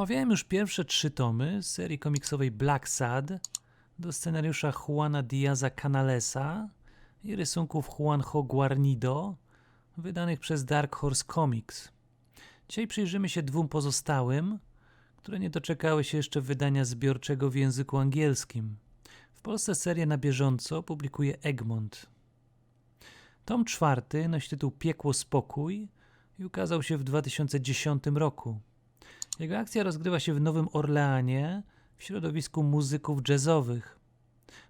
Omawiałem już pierwsze trzy tomy serii komiksowej Black Sad do scenariusza Juana Diaza Canalesa i rysunków Juanjo Guarnido, wydanych przez Dark Horse Comics. Dzisiaj przyjrzymy się dwóm pozostałym, które nie doczekały się jeszcze wydania zbiorczego w języku angielskim. W Polsce serię na bieżąco publikuje Egmont. Tom czwarty nosi tytuł Piekło Spokój i ukazał się w 2010 roku. Jego akcja rozgrywa się w Nowym Orleanie w środowisku muzyków jazzowych.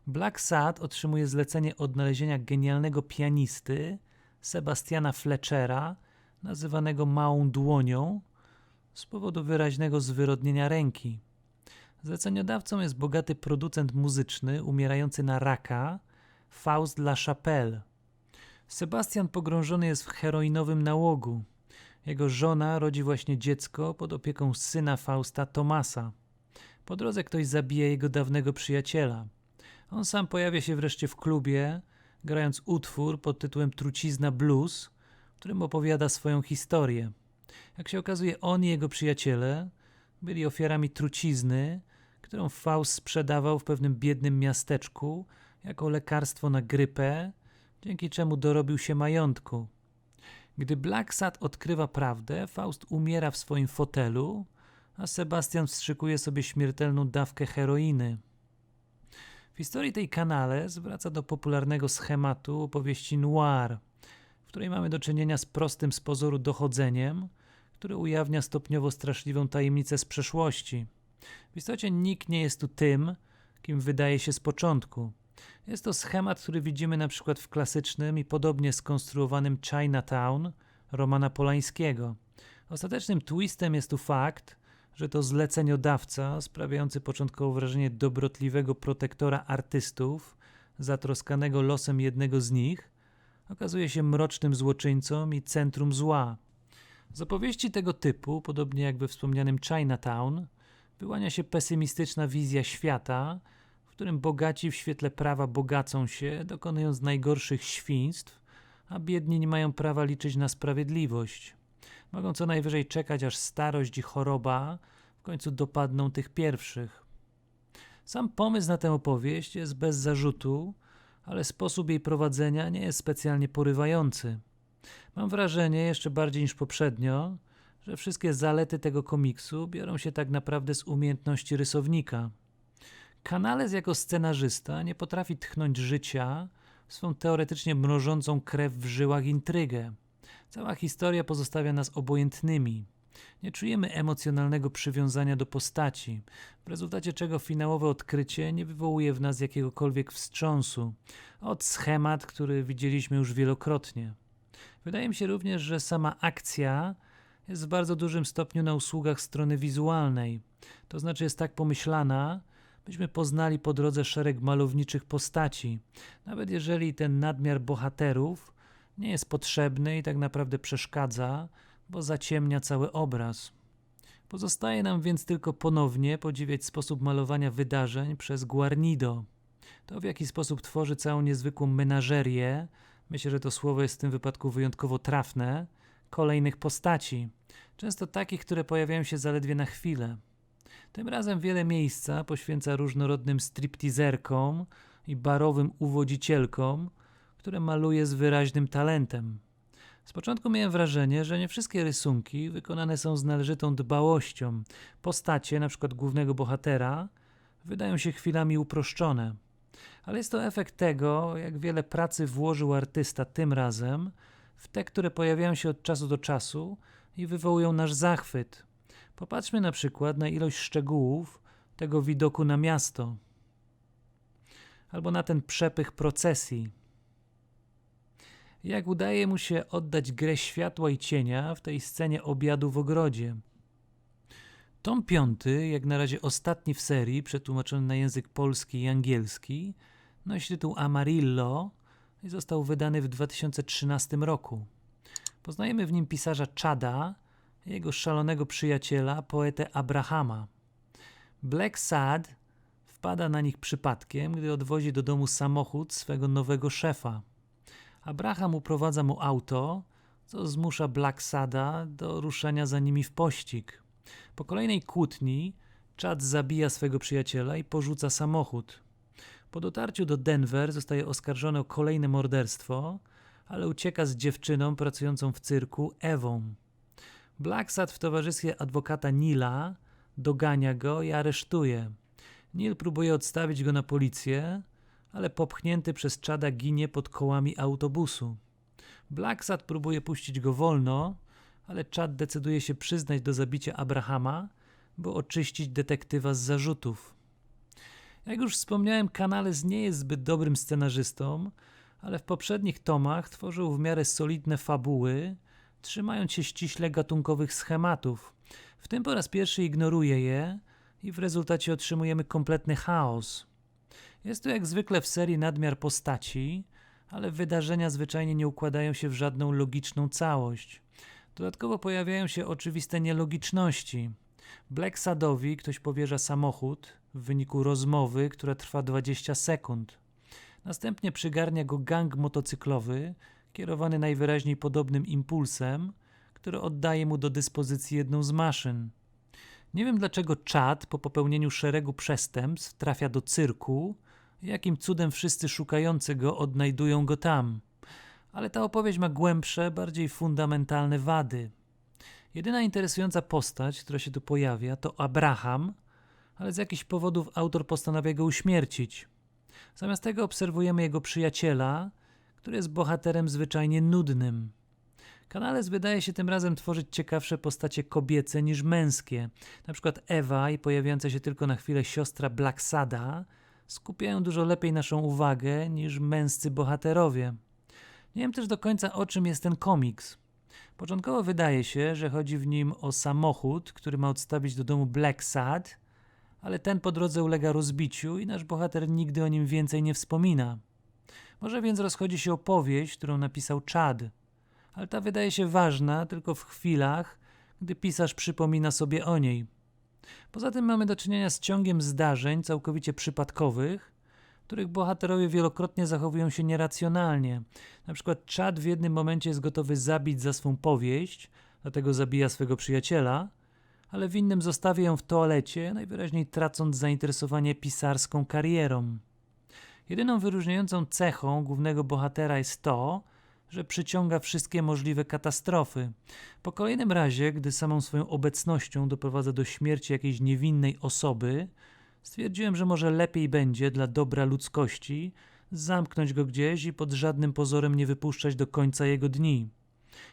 Black Sad otrzymuje zlecenie odnalezienia genialnego pianisty Sebastiana Fletchera, nazywanego Małą Dłonią, z powodu wyraźnego zwyrodnienia ręki. Zleceniodawcą jest bogaty producent muzyczny umierający na raka Faust La Chapelle. Sebastian pogrążony jest w heroinowym nałogu. Jego żona rodzi właśnie dziecko pod opieką syna Fausta Tomasa. Po drodze ktoś zabija jego dawnego przyjaciela. On sam pojawia się wreszcie w klubie, grając utwór pod tytułem Trucizna Blues, w którym opowiada swoją historię. Jak się okazuje, on i jego przyjaciele byli ofiarami trucizny, którą Faust sprzedawał w pewnym biednym miasteczku jako lekarstwo na grypę, dzięki czemu dorobił się majątku. Gdy Black Sad odkrywa prawdę, Faust umiera w swoim fotelu, a Sebastian wstrzykuje sobie śmiertelną dawkę heroiny. W historii tej kanale zwraca do popularnego schematu opowieści noir, w której mamy do czynienia z prostym z pozoru dochodzeniem, które ujawnia stopniowo straszliwą tajemnicę z przeszłości. W istocie nikt nie jest tu tym, kim wydaje się z początku. Jest to schemat, który widzimy na przykład w klasycznym i podobnie skonstruowanym Chinatown Romana Polańskiego. Ostatecznym twistem jest tu fakt, że to zleceniodawca, sprawiający początkowo wrażenie dobrotliwego protektora artystów, zatroskanego losem jednego z nich, okazuje się mrocznym złoczyńcą i centrum zła. Z opowieści tego typu, podobnie jak we wspomnianym Chinatown, wyłania się pesymistyczna wizja świata, którym bogaci w świetle prawa bogacą się, dokonując najgorszych świństw, a biedni nie mają prawa liczyć na sprawiedliwość. Mogą co najwyżej czekać, aż starość i choroba w końcu dopadną tych pierwszych. Sam pomysł na tę opowieść jest bez zarzutu, ale sposób jej prowadzenia nie jest specjalnie porywający. Mam wrażenie, jeszcze bardziej niż poprzednio, że wszystkie zalety tego komiksu biorą się tak naprawdę z umiejętności rysownika. Kanales jako scenarzysta nie potrafi tchnąć życia w swą teoretycznie mrożącą krew w żyłach intrygę. Cała historia pozostawia nas obojętnymi. Nie czujemy emocjonalnego przywiązania do postaci, w rezultacie czego finałowe odkrycie nie wywołuje w nas jakiegokolwiek wstrząsu, od schemat, który widzieliśmy już wielokrotnie. Wydaje mi się również, że sama akcja jest w bardzo dużym stopniu na usługach strony wizualnej. To znaczy jest tak pomyślana, byśmy poznali po drodze szereg malowniczych postaci, nawet jeżeli ten nadmiar bohaterów nie jest potrzebny i tak naprawdę przeszkadza, bo zaciemnia cały obraz. Pozostaje nam więc tylko ponownie podziwiać sposób malowania wydarzeń przez Guarnido. To w jaki sposób tworzy całą niezwykłą menażerię, myślę, że to słowo jest w tym wypadku wyjątkowo trafne, kolejnych postaci, często takich, które pojawiają się zaledwie na chwilę. Tym razem wiele miejsca poświęca różnorodnym striptizerkom i barowym uwodzicielkom, które maluje z wyraźnym talentem. Z początku miałem wrażenie, że nie wszystkie rysunki wykonane są z należytą dbałością. Postacie, np. głównego bohatera, wydają się chwilami uproszczone. Ale jest to efekt tego, jak wiele pracy włożył artysta tym razem w te, które pojawiają się od czasu do czasu i wywołują nasz zachwyt. Popatrzmy na przykład na ilość szczegółów tego widoku na miasto, albo na ten przepych procesji. Jak udaje mu się oddać grę światła i cienia w tej scenie obiadu w ogrodzie. Tom piąty, jak na razie ostatni w serii, przetłumaczony na język polski i angielski, nosi tytuł Amarillo i został wydany w 2013 roku. Poznajemy w nim pisarza Chada, jego szalonego przyjaciela, poetę Abrahama. Black Sad wpada na nich przypadkiem, gdy odwozi do domu samochód swego nowego szefa. Abraham uprowadza mu auto, co zmusza Black Sada do ruszania za nimi w pościg. Po kolejnej kłótni Chad zabija swego przyjaciela i porzuca samochód. Po dotarciu do Denver zostaje oskarżony o kolejne morderstwo, ale ucieka z dziewczyną pracującą w cyrku Ewą. Blacksad w towarzystwie adwokata Nila dogania go i aresztuje. Neil próbuje odstawić go na policję, ale popchnięty przez Chada ginie pod kołami autobusu. Blacksad próbuje puścić go wolno, ale Chad decyduje się przyznać do zabicia Abrahama, by oczyścić detektywa z zarzutów. Jak już wspomniałem, Canales nie jest zbyt dobrym scenarzystą, ale w poprzednich tomach tworzył w miarę solidne fabuły, trzymając się ściśle gatunkowych schematów. W tym po raz pierwszy ignoruje je i w rezultacie otrzymujemy kompletny chaos. Jest to jak zwykle w serii nadmiar postaci, ale wydarzenia zwyczajnie nie układają się w żadną logiczną całość. Dodatkowo pojawiają się oczywiste nielogiczności. Black Sadowi ktoś powierza samochód w wyniku rozmowy, która trwa 20 sekund. Następnie przygarnia go gang motocyklowy, kierowany najwyraźniej podobnym impulsem, który oddaje mu do dyspozycji jedną z maszyn. Nie wiem dlaczego Chad po popełnieniu szeregu przestępstw trafia do cyrku, jakim cudem wszyscy szukający go odnajdują go tam. Ale ta opowieść ma głębsze, bardziej fundamentalne wady. Jedyna interesująca postać, która się tu pojawia, to Abraham, ale z jakichś powodów autor postanawia go uśmiercić. Zamiast tego obserwujemy jego przyjaciela, który jest bohaterem zwyczajnie nudnym. Kanales wydaje się tym razem tworzyć ciekawsze postacie kobiece niż męskie. Na przykład Ewa i pojawiająca się tylko na chwilę siostra Blacksada skupiają dużo lepiej naszą uwagę niż męscy bohaterowie. Nie wiem też do końca o czym jest ten komiks. Początkowo wydaje się, że chodzi w nim o samochód, który ma odstawić do domu Black Sad, ale ten po drodze ulega rozbiciu i nasz bohater nigdy o nim więcej nie wspomina. Może więc rozchodzi się opowieść, którą napisał Chad, ale ta wydaje się ważna tylko w chwilach, gdy pisarz przypomina sobie o niej. Poza tym mamy do czynienia z ciągiem zdarzeń całkowicie przypadkowych, których bohaterowie wielokrotnie zachowują się nieracjonalnie. Na przykład Chad w jednym momencie jest gotowy zabić za swą powieść, dlatego zabija swego przyjaciela, ale w innym zostawia ją w toalecie, najwyraźniej tracąc zainteresowanie pisarską karierą. Jedyną wyróżniającą cechą głównego bohatera jest to, że przyciąga wszystkie możliwe katastrofy. Po kolejnym razie, gdy samą swoją obecnością doprowadza do śmierci jakiejś niewinnej osoby, stwierdziłem, że może lepiej będzie dla dobra ludzkości zamknąć go gdzieś i pod żadnym pozorem nie wypuszczać do końca jego dni.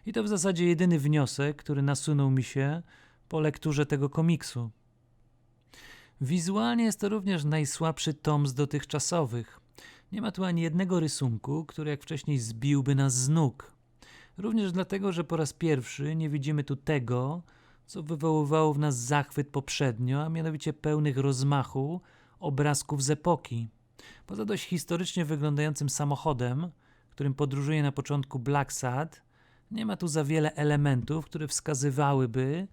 I to w zasadzie jedyny wniosek, który nasunął mi się po lekturze tego komiksu. Wizualnie jest to również najsłabszy tom z dotychczasowych. Nie ma tu ani jednego rysunku, który jak wcześniej zbiłby nas z nóg. Również dlatego, że po raz pierwszy nie widzimy tu tego, co wywoływało w nas zachwyt poprzednio, a mianowicie pełnych rozmachu obrazków z epoki. Poza dość historycznie wyglądającym samochodem, którym podróżuje na początku Black Sad, nie ma tu za wiele elementów, które wskazywałyby,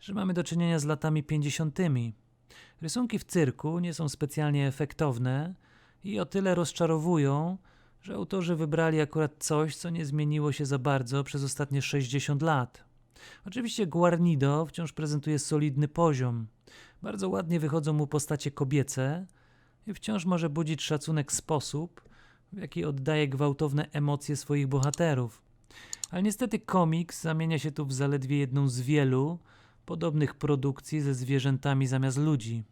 że mamy do czynienia z latami 50. Rysunki w cyrku nie są specjalnie efektowne i o tyle rozczarowują, że autorzy wybrali akurat coś, co nie zmieniło się za bardzo przez ostatnie 60 lat. Oczywiście Guarnido wciąż prezentuje solidny poziom. Bardzo ładnie wychodzą mu postacie kobiece i wciąż może budzić szacunek sposób, w jaki oddaje gwałtowne emocje swoich bohaterów. Ale niestety komiks zamienia się tu w zaledwie jedną z wielu podobnych produkcji ze zwierzętami zamiast ludzi.